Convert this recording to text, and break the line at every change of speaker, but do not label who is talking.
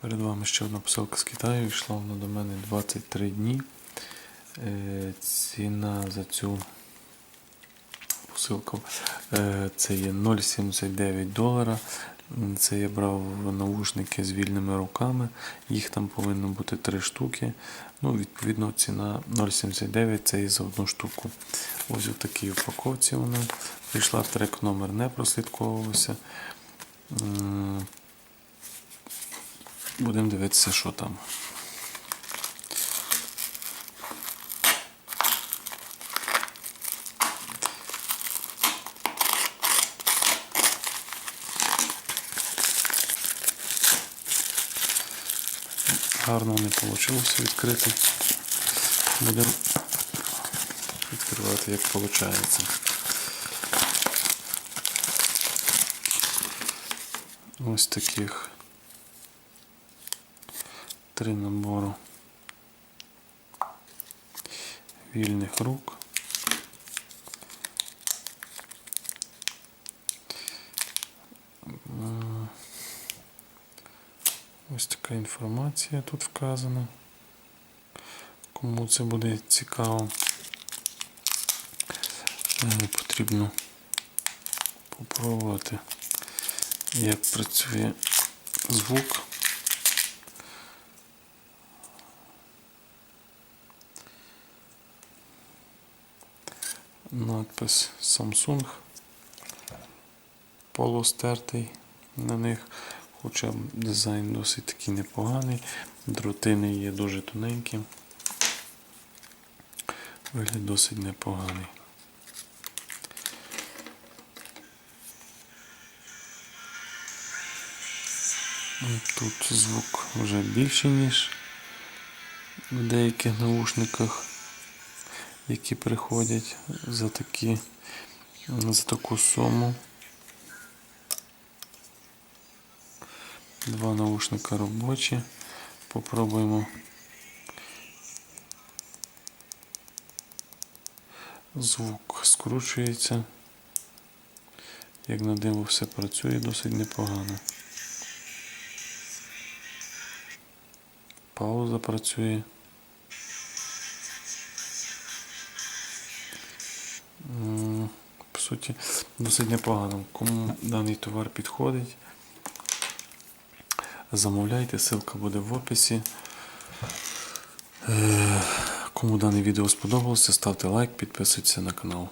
Перед вами ще одна посилка з Китаю. Йшла вона до мене 23 дні. Е, Ціна за цю посилку е, це є 0,79 долара. Це я брав наушники з вільними руками. Їх там повинно бути 3 штуки. Ну, відповідно, ціна 0,79 це і за одну штуку. Ось у такій упаковці вона прийшла. Трек номер не прослідковувався. М, Будемо дивитися, що там. Гарно не вийшло відкрити. Будемо відкривати, як виходить. Ось таких три набору вільних рук. Ось така інформація тут вказана. Кому це буде цікаво, е, потрібно попробувати, як працює звук. Надпис Samsung. Полустертий на них, хоча дизайн досить такий непоганий. Дротини є дуже тоненькі. Вигляд досить непоганий. Тут звук вже більший, ніж в деяких наушниках, які приходять за такі за таку суму. Два наушника робочі. Попробуємо. Звук скручується. Як на диво все працює досить непогано. Пауза працює. По суті, досить непогано. Кому даний товар підходить, замовляйте, ссылка буде в описі. Е, Кому дане відео сподобалося, ставте лайк, підписуйтесь на канал.